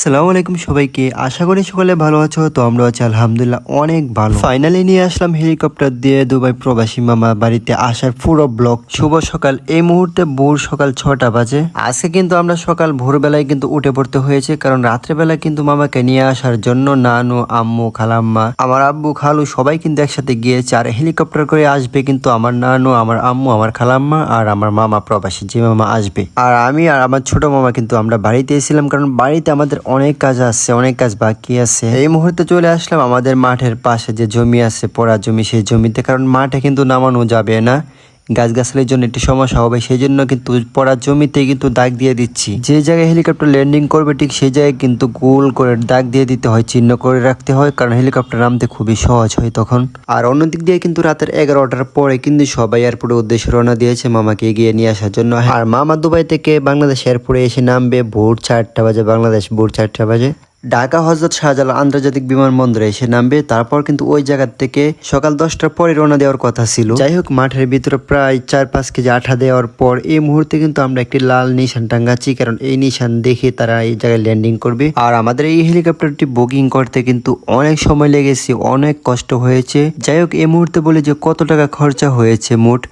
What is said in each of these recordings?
সালামু আলাইকুম সবাইকে। আশা করি সকলে ভালো আছো, তো আমরা আছি, আলহামদুলিল্লাহ, অনেক ভালো। ফাইনালি নিয়ে আসলাম হেলিকপ্টার দিয়ে দুবাই প্রবাসী মামা বাড়িতে আসার পুরো ব্লক শুভ সকাল, এই মুহূর্তে ভোর সকাল ছটা বাজে। আজকে কিন্তু আমরা সকাল ভোরবেলায় কিন্তু উঠে পড়তে হয়েছে, কারণ রাত্রেবেলা কিন্তু মামাকে নিয়ে আসার জন্য নানু, আম্মু, খালাম্মা, আমার আব্বু, খালু সবাই কিন্তু একসাথে গিয়েছে, আর হেলিকপ্টার করে আসবে কিন্তু আমার নানু, আমার আম্মু, আমার খালাম্মা, আর আমার মামা প্রবাসী যে মামা আসবে। আর আমি আর আমার ছোট মামা কিন্তু আমরা বাড়িতে এসেছিলাম, কারণ বাড়িতে আমাদের অনেক কাজ আছে, অনেক কাজ বাকি আছে। এই মুহূর্তে চলে আসলাম আমাদের মাঠের পাশে যে জমি আছে, পড়া জমি, সেই জমিতে। কারণ মাঠে কিন্তু নামানো যাবে না। গাছগাছালির জন্য একটি সমস্যা হবে, সেই জন্য কিন্তু পড়ার জমিতে কিন্তু দাগ দিয়ে দিচ্ছি। যে জায়গায় হেলিকপ্টার ল্যান্ডিং করবে, ঠিক সেই জায়গায় কিন্তু গোল করে দাগ দিয়ে দিতে হয়, চিহ্ন করে রাখতে হয়, কারণ হেলিকপ্টার নামতে খুবই সহজ হয় তখন। আর অন্যদিক দিয়ে কিন্তু রাতের এগারোটার পরে কিন্তু সবাই এয়ারপোর্টের উদ্দেশ্যে রওনা দিয়েছে মামাকে এগিয়ে নিয়ে আসার জন্য। আর মামা দুবাই থেকে বাংলাদেশ এয়ারপোর্টে এসে নামবে ভোর চারটা বাজে, বাংলাদেশ ভোর চারটা বাজে। ঢাকা হজরত শাহজালাল আন্তর্জাতিক বিমানবন্দরে এসে নামবে, তারপর কিন্তু ওই জায়গা থেকে সকাল দশটার পরে রওনা দেওয়ার কথা ছিল। যাই হোক মাঠের ভিতরে প্রায় চার পাঁচ কেজি আঠা দেওয়ার পর এই মুহূর্তে কিন্তু আমরা একটি লাল নিশান টাঙ্গাচ্ছি, কারণ এই নিশান দেখে তারা এই জায়গায় ল্যান্ডিং করবে। আর আমাদের এই হেলিকপ্টারটি বুকিং করতে কিন্তু অনেক সময় লেগেছে, অনেক কষ্ট হয়েছে। যাই হোক এই মুহূর্তে বলি যে কত টাকা খরচা হয়েছে মোট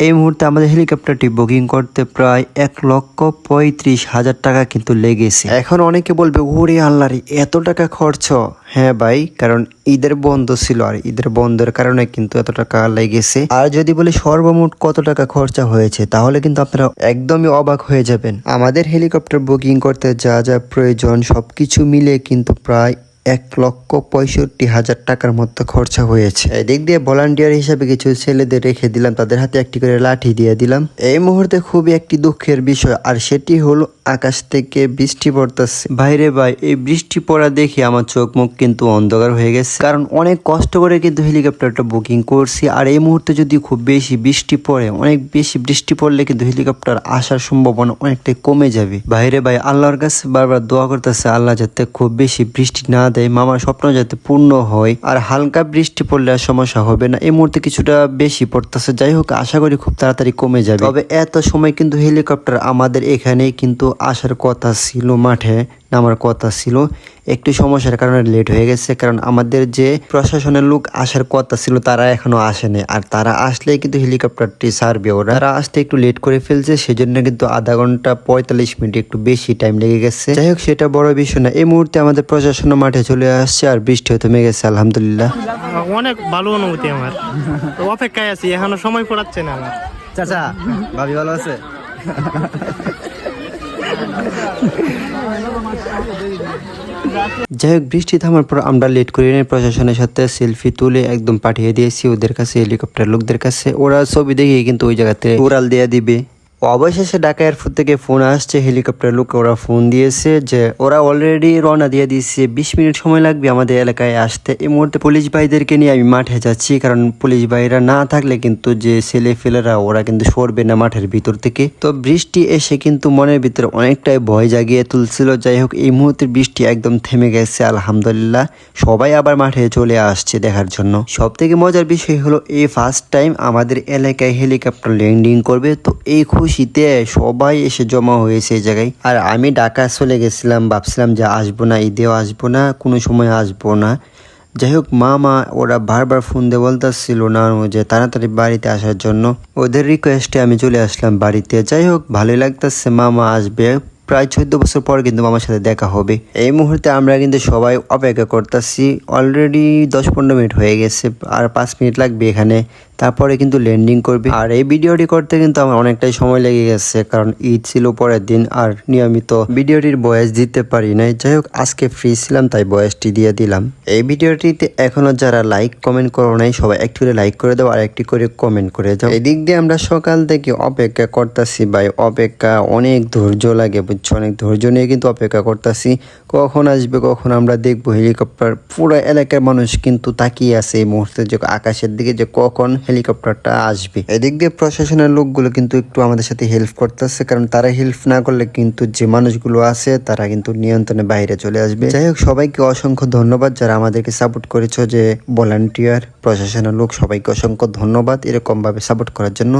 এই মুহূর্তে আমাদের হেলিকপ্টারটি বুকিং করতে প্রায় এক লক্ষ পঁয়ত্রিশ হাজার টাকা কিন্তু লেগেছে। এখন অনেকে বলবে, ওরে আল্লাহরি এত টাকা খরচ? হ্যাঁ ভাই, কারণ ঈদের বন্ধ ছিল আর ঈদের বন্ধের কারণে কিন্তু এত টাকা লেগেছে। আর যদি বলি সর্বমোট কত টাকা খরচা হয়েছে, তাহলে কিন্তু আপনারা একদমই অবাক হয়ে যাবেন। আমাদের হেলিকপ্টার বুকিং করতে যা যা প্রয়োজন সবকিছু মিলে কিন্তু প্রায় এক লক্ষ পঁয়ষট্টি হাজার টাকার মতো খরচা হয়েছে। এদিক দিয়ে ভলান্টিয়ার হিসাবে কিছু ছেলেদের রেখে দিলাম, তাদের হাতে একটি করে লাঠি দিয়ে দিলাম। এই মুহূর্তে খুবই একটি দুঃখের বিষয়, আর সেটি হলো আকাশ থেকে বৃষ্টি পড়তেছে। বাইরে ভাই, এই বৃষ্টি পড়া দেখে আমার চোখ মুখ কিন্তু অন্ধকার হয়ে গেছে। কারণ অনেক কষ্ট করে কিন্তু হেলিকপ্টারটা বুকিং করছি, আর এই মুহূর্তে যদি খুব বেশি বৃষ্টি পড়ে, অনেক বেশি বৃষ্টি পড়লে কিন্তু হেলিকপ্টার আসার সম্ভাবনা অনেকটাই কমে যাবে। বাইরে ভাই, আল্লাহর কাছে বারবার দোয়া করতেছে, আল্লাহ যাতে খুব বেশি বৃষ্টি না দেয় মামার স্বপ্ন যাতে পূর্ণ হয়। আর হালকা বৃষ্টি পড়লে আর সমস্যা হবে না। এই মুহূর্তে কিছুটা বেশি পড়তেছে। যাই হোক, আশা করি খুব তাড়াতাড়ি কমে যাবে। তবে এত সময় কিন্তু হেলিকপ্টার আমাদের এখানেই কিন্তু আসার কথা ছিল মাঠে। নামার কথা ছিল। একটু সমস্যার কারণে লেট হয়ে গেছে কারণ আমাদের যে প্রশাসনের লোক আসার কথা ছিল তারা এখনও আসেনি। আর তারা আসলেই কিন্তু হেলিকপ্টারটি সারবে ওরা। তারা আসতে একটু লেট করে ফেলছে সেজন্য কিন্তু আধা ঘণ্টা পঁয়তাল্লিশ মিনিট একটু বেশি টাইম লেগে গেছে। যাই হোক সেটা বড় বিষয় না। এই মুহূর্তে আমাদের প্রশাসন মাঠে চলে আসছে আর বৃষ্টিও থেমে গেছে আলহামদুলিল্লাহ। অনেক ভালো অনুভূতি আমার। অপেক্ষায় আছি এখনও সময় পড়াচ্ছে না আমার। চাচা ভাবি ভালো আছে? যাই হোক, বৃষ্টি থামার পর আমরা লেট করি নিয়ে প্রশাসনের সাথে সেলফি তুলে একদম পাঠিয়ে দিয়েছি ওদের কাছে হেলিকপ্টার লোকদের কাছে। ওরা ছবি দেখিয়ে কিন্তু ওই জায়গাতে উড়াল দিয়ে দিবে। অবশেষে ঢাকা এয়ারপোর্ট থেকে ফোন আসছে, হেলিকপ্টার লোক ওরা ফোন দিয়েছে যে ওরা অলরেডি রওনা দিয়ে দিয়েছে। বিশ মিনিট সময় লাগবে আমাদের এলাকায় আসতে। এই মুহূর্তে পুলিশ ভাইদেরকে নিয়ে আমি মাঠে যাচ্ছি, কারণ পুলিশ ভাইরা না থাকলে কিন্তু যে ছেলে ফেলেরা, ওরা কিন্তু সরবে না মাঠের ভিতর থেকে। তো বৃষ্টি এসে কিন্তু মনের ভিতরে অনেকটাই ভয় জাগিয়ে তুলছিল। যাই হোক, এই মুহূর্তে বৃষ্টি একদম থেমে গেছে, আলহামদুলিল্লাহ। সবাই আবার মাঠে চলে আসছে দেখার জন্য। সব থেকে মজার বিষয় হলো, এই ফার্স্ট টাইম আমাদের এলাকায় হেলিকপ্টার ল্যান্ডিং করবে। তো এই খুশিতে সবাই এসে জমা হয়েছে এই জায়গায়। আর আমি ঢাকা চলে গেছিলাম, ভাবছিলাম যে আসব না, ঈদেও আসব না, কোনো সময় আসব না। যাই হোক মামা ওরা বারবার ফোন দিয়ে বলতেছিল না যে তাড়াতাড়ি বাড়িতে আসার জন্য। ওদের রিকোয়েস্টে আমি চলে আসলাম বাড়িতে। যাই হোক, ভালোই লাগতেছে মামা আসবে। প্রায় চোদ্দ বছর পর কিন্তু মামার সাথে দেখা হবে। এই মুহূর্তে আমরা কিন্তু সবাই অপেক্ষা করতেছি। অলরেডি দশ পনেরো মিনিট হয়ে গেছে, আর পাঁচ মিনিট লাগবে এখানে। তারপরে কিন্তু ল্যান্ডিং করবে। আর এই ভিডিওটি করতে কিন্তু আমার অনেকটাই সময় লেগে গেছে, কারণ ঈদ ছিল পরের দিন আর নিয়মিত ভিডিওটির বয়স দিতে পারি নাই। যাই হোক, আজকে ফ্রি ছিলাম, তাই বয়সটি দিয়ে দিলাম। এই ভিডিওটিতে এখনও যারা লাইক কমেন্ট করো নাই, সবাই একটু করে লাইক করে দাও আর একটি করে কমেন্ট করে যাও। এদিক দিয়ে আমরা সকাল থেকে অপেক্ষা করতেছি, ভাই, অপেক্ষা অনেক ধৈর্য লাগে, বুঝছ? অনেক ধৈর্য নিয়ে কিন্তু অপেক্ষা করতেছি। কখন আসবে, কখন আমরা দেখব? হেলিকপ্টার পুরো এলাকার মানুষ কিন্তু তাকিয়ে আছে এই মুহূর্তে যে আকাশের দিকে, যে কখন হেলিকপ্টারটা আসবে। এদিক দিয়ে প্রশাসনের লোকগুলো কিন্তু একটু আমাদের সাথে হেল্প করতেছে, কারণ তারা হেল্প না করলে কিন্তু যে মানুষগুলো আছে, তারা কিন্তু নিয়ন্ত্রণে বাইরে চলে আসবে। যাই হোক, সবাইকে অসংখ্য ধন্যবাদ যারা আমাদেরকে সাপোর্ট করেছ যে ভলান্টিয়ার প্রশাসনের লোক, সবাইকে অসংখ্য ধন্যবাদ এরকম ভাবে সাপোর্ট করার জন্য।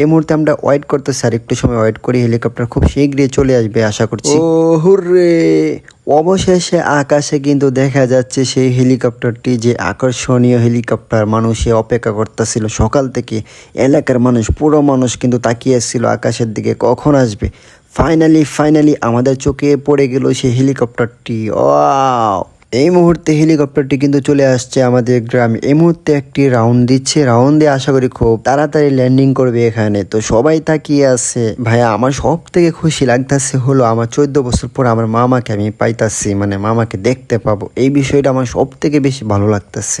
এই মুহূর্তে আমরা ওয়েট করতেছি আর একটু সময় ওয়েট করি হেলিকপ্টার খুব শীঘ্রই চলে আসবে আশা করছি। ও হুররে! অবশেষে আকাশে কিন্তু দেখা যাচ্ছে সেই হেলিকপ্টারটি যে আকর্ষণীয় হেলিকপ্টার মানুষে অপেক্ষা করতেছিল। সকাল থেকে এলাকার মানুষ পুরো মানুষ কিন্তু তাকিয়ে তাকিয়েছিল আকাশের দিকে কখন আসবে? ফাইনালি ফাইনালি আমাদের চোখে পড়ে গেল সেই হেলিকপ্টারটি ওয়াও এই মুহূর্তে হেলিকপ্টারটি কিন্তু চলে আসছে আমাদের গ্রামে। এই মুহূর্তে একটি রাউন্ড দিচ্ছে। রাউন্ড দিয়ে আশা করি খুব তাড়াতাড়ি ল্যান্ডিং করবে এখানে। তো সবাই তাকিয়ে আছে। ভাইয়া, আমার সব থেকে খুশি লাগতেছে হলো আমার চোদ্দ বছর পর আমার মামাকে আমি পাইতাছি মানে মামাকে দেখতে পাবো। এই বিষয়টা আমার সব থেকে বেশি ভালো লাগতেছে।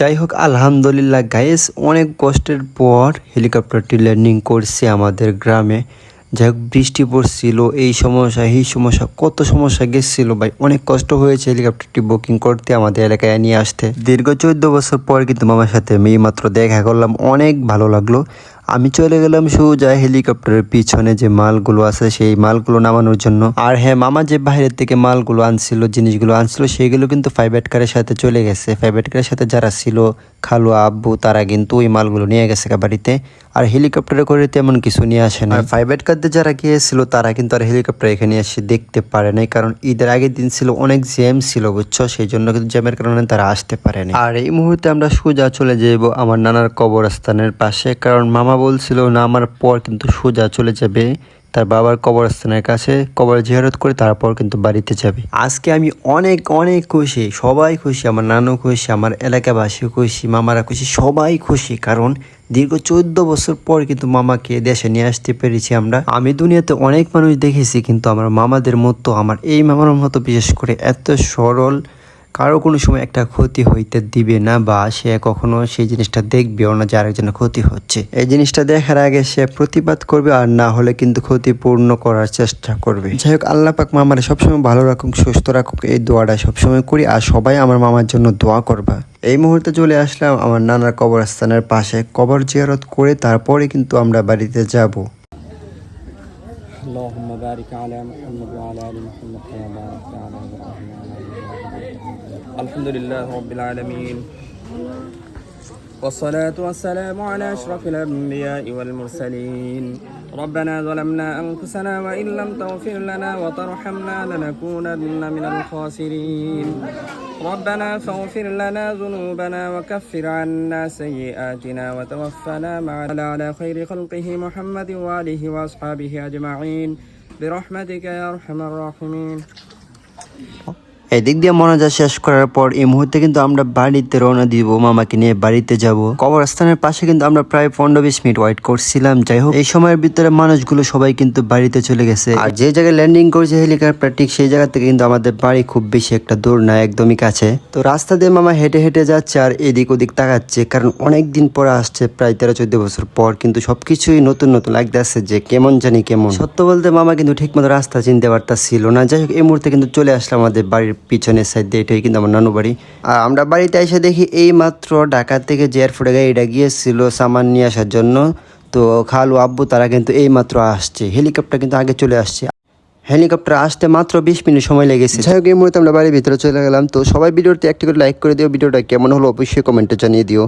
যাই হোক, আলহামদুলিল্লাহ গাইস অনেক কষ্টের পর হেলিকপ্টারটি ল্যান্ডিং করছে আমাদের গ্রামে। যাই হোক, বৃষ্টি পড়ছিল, এই সমস্যা এই সমস্যা, কত সমস্যা গেছিল ভাই। অনেক কষ্ট হয়েছে হেলিকপ্টারটি বুকিং করতে আমাদের এলাকায় নিয়ে আসতে। দীর্ঘ চোদ্দ বছর পর কিন্তু মামার সাথে মেয়ে মাত্র দেখা করলাম, অনেক ভালো লাগল। আমি চলে গেলাম সোজা হেলিকপ্টারের পিছনে যে মালগুলো আছে, সেই মালগুলো নামানোর জন্য। আর হ্যাঁ মামা যে বাইরের থেকে মালগুলো আনছিল, জিনিসগুলো আনছিল, সেগুলো কিন্তু ফাইভেটকারের কারের সাথে চলে গেছে। ফাইভেটকারের কারের সাথে যারা ছিল খালু আব্বু, তারা কিন্তু ওই মালগুলো নিয়ে গেছে বাড়িতে আর হেলিকপ্টারে করে তেমন কিছু নিয়ে আসে না ফাইভ কারতে যারা গিয়েছিল, তারা কিন্তু আর হেলিকপ্টার এখানে এসে দেখতে পারে নাই, কারণ ঈদের আগের দিন ছিল, অনেক জ্যাম ছিল, বুঝছ? সেই জন্য কিন্তু জ্যামের কারণে তারা আসতে পারেনি আর এই মুহূর্তে আমরা সোজা চলে যাব আমার নানার কবরস্থানের পাশে, কারণ মামা বলছিল, না, আমার পর কিন্তু সোজা চলে যাবে। তার বাবার কবরস্থানের কাছে কবর জিয়ারত করে তারপর কিন্তু বাড়িতে যাবে। আজকে আমি অনেক অনেক খুশি, সবাই খুশি, আমার নানু খুশি, আমার এলাকাবাসী খুশি, মামারা খুশি, সবাই খুশি, কারণ দীর্ঘ চোদ্দ বছর পর কিন্তু মামাকে দেশে নিয়ে আসতে পেরেছি আমরা। আমি দুনিয়াতে অনেক মানুষ দেখেছি, কিন্তু আমার মামাদের মতো, আমার এই মামার মতো, বিশেষ করে এত সরল কারো কোনো সময় একটা ক্ষতি হইতে দিবে না বা সে কখনো সেই জিনিসটা দেখবেও না যে আরেকজনের ক্ষতি হচ্ছে এই জিনিসটা দেখার আগে সে প্রতিবাদ করবে আর না হলে কিন্তু ক্ষতিপূর্ণ করার চেষ্টা করবে যাই হোক আল্লাহ পাক মামার সবসময় ভালো রাখুক সুস্থ রাখুক এই দোয়াটা সবসময় করি আর সবাই আমার মামার জন্য দোয়া করবা এই মুহূর্তে চলে আসলাম আমার নানার কবরস্থানের পাশে কবর জিয়ারত করে তারপরে কিন্তু আমরা বাড়িতে যাব اللهم بارك على محمد وعلى ال محمد كما باركت على ابراهيم وعلى ال ابراهيم الحمد لله رب العالمين. والصلاة والسلام على أشرف الأنبياء والمرسلين. ربنا ظلمنا أنفسنا وإن لم تغفر لنا وترحمنا لنكونن من الخاسرين. ربنا فاغفر لنا ذنوبنا وكفر عنا سيئاتنا وتوفنا مع على خير خلقه محمد وآله وأصحابه أجمعين. برحمتك يا أرحم الراحمين. এদিক দিয়ে মনোজা শেষ করার পর এই মুহূর্তে কিন্তু আমরা বাড়িতে রওনা দিব, মামাকে নিয়ে বাড়িতে যাব। কবরস্থানের পাশে কিন্তু আমরা প্রায় পনেরো বিশ মিনিট ওয়েট করছিলাম। যাই হোক, এই সময়ের ভিতরে মানুষগুলো সবাই কিন্তু বাড়িতে চলে গেছে। আর যে জায়গায় ল্যান্ডিং করেছে হেলিকপ্টার ঠিক সেই জায়গা থেকে কিন্তু আমাদের বাড়ি খুব বেশি একটা দূর না, একদমই কাছে। তো রাস্তা দিয়ে মামা হেঁটে হেঁটে যাচ্ছে আর এদিক ওদিক তাকাচ্ছে, কারণ অনেক দিন পরে আসছে, প্রায় তেরো চোদ্দ বছর পর। কিন্তু সবকিছুই নতুন নতুন লাগতে আসছে যে কেমন জানি কেমন। সত্য বলতে মামা কিন্তু ঠিক মতো রাস্তা চিনতে পারতাছিল না। যাই হোক, এই মুহূর্তে কিন্তু চলে আসলাম আমাদের বাড়ির পিছনের সাইড দিয়ে এটাই কিন্তু আমার নানু বাড়ি। আর আমরা বাড়িতে এসে দেখি এই মাত্র ঢাকা থেকে যে এয়ারপোর্টে গাড়িটা গিয়েছিল সামান নিয়ে আসার জন্য, তো খালু আব্বু তারা কিন্তু এই মাত্র আসছে। হেলিকপ্টার কিন্তু আগে চলে আসছে। হেলিকপ্টার আসতে মাত্র বিশ মিনিট সময় লেগেছে। যাই হোক, এই মুহূর্তে আমরা বাড়ির ভিতরে চলে গেলাম। তো সবাই ভিডিওটি একটি করে লাইক করে দিও। ভিডিওটা কেমন হলো অবশ্যই কমেন্টে জানিয়ে দিও।